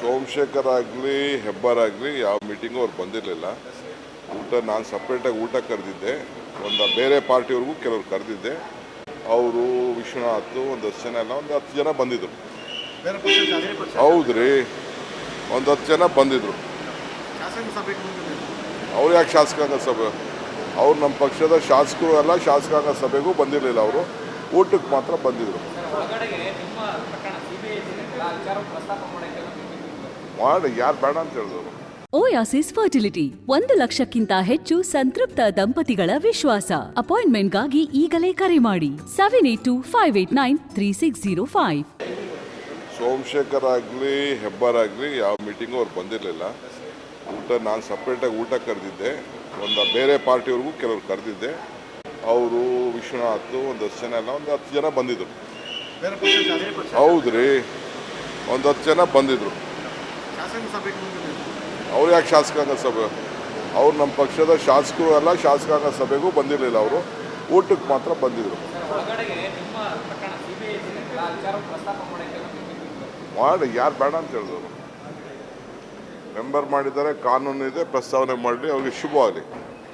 ಸೋಮಶೇಖರ್ ಆಗಲಿ ಹೆಬ್ಬಾರಾಗಲಿ ಯಾವ ಮೀಟಿಂಗು ಅವ್ರು ಬಂದಿರಲಿಲ್ಲ. ಊಟ ನಾನು ಸಪ್ರೇಟಾಗಿ ಊಟ ಕರೆದಿದ್ದೆ. ಒಂದು ಬೇರೆ ಪಾರ್ಟಿಯವ್ರಿಗೂ ಕೆಲವ್ರು ಕರೆದಿದ್ದೆ. ಅವರು ವಿಶ್ವನಾಥ್ ಒಂದು ಹತ್ತು ಜನ ಎಲ್ಲ ಒಂದು ಹತ್ತು ಜನ ಬಂದಿದ್ರು. ಬೇರೆ ಪಕ್ಷ ಶಾಸಕ ಹೌದ್ರಿ. ಒಂದು ಹತ್ತು ಜನ ಮುಂದೆ ಅವ್ರು ಯಾಕೆ ಶಾಸಕಾಂಗ ಸಭೆ? ಅವ್ರು ನಮ್ಮ ಪಕ್ಷದ ಶಾಸಕರು ಅಲ್ಲ ಶಾಸಕಾಂಗ ಸಭೆಗೂ ಬಂದಿರಲಿಲ್ಲ ಅವರು. ಊಟಕ್ಕೆ ಮಾತ್ರ ಬಂದಿದ್ರು. ಮಾಡಿ ಯಾರು ಬೇಡ ಅಂತ ಹೇಳಿದ್ರು. ಓಯಾಸಿಸ್ ಫರ್ಟಿಲಿಟಿ ಒಂದು ಲಕ್ಷಕ್ಕಿಂತ ಹೆಚ್ಚು ಸಂತೃಪ್ತ ದಂಪತಿಗಳ ವಿಶ್ವಾಸ. ಅಪಾಯಿಂಟ್ಮೆಂಟ್ಗಾಗಿ ಈಗಲೇ ಕರೆ ಮಾಡಿ. Seven eight two five eight nine three six zero five Somashekar ಆಗಲಿ ಹೆಬ್ಬಾರಾಗಲಿ ಯಾವ ಮೀಟಿಂಗು ಅವ್ರು ಬಂದಿರಲಿಲ್ಲ. ಊಟ ನಾನು ಸಪ್ರೇಟಾಗಿ ಊಟ ಕರೆದಿದ್ದೆ. ಒಂದು ಬೇರೆ ಪಾರ್ಟಿಯವ್ರಿಗೂ ಕೆಲವರು ಕರೆದಿದ್ದೆ. ಅವರು ವಿಶ್ವನಾಥ್ ಒಂದು ಹತ್ತು ಜನ ಎಲ್ಲ ಒಂದು ಹತ್ತು ಜನ ಬಂದಿದ್ದರು ಹೌದ್ರಿ. ಒಂದು ಹತ್ತು ಜನ ಬಂದಿದ್ರು. ಅವ್ರು ಯಾಕೆ ಶಾಸಕಾಂಗ ಸಭೆ? ಅವ್ರು ನಮ್ಮ ಪಕ್ಷದ ಶಾಸಕರು ಅಲ್ಲ ಶಾಸಕಾಂಗ ಸಭೆಗೂ ಬಂದಿರಲಿಲ್ಲ ಅವರು. ಊಟಕ್ಕೆ ಮಾತ್ರ ಬಂದಿದ್ರು. ಮಾಡಿ ಯಾರು ಬೇಡ ಅಂತ ಹೇಳಿದವರು ಮೆಂಬರ್ ಮಾಡಿದ್ದಾರೆ ಕಾನೂನು ಇದೆ ಪ್ರಸ್ತಾವನೆ ಮಾಡಲಿ ಅವ್ರಿಗೆ ಶುಭವಾಗಲಿ.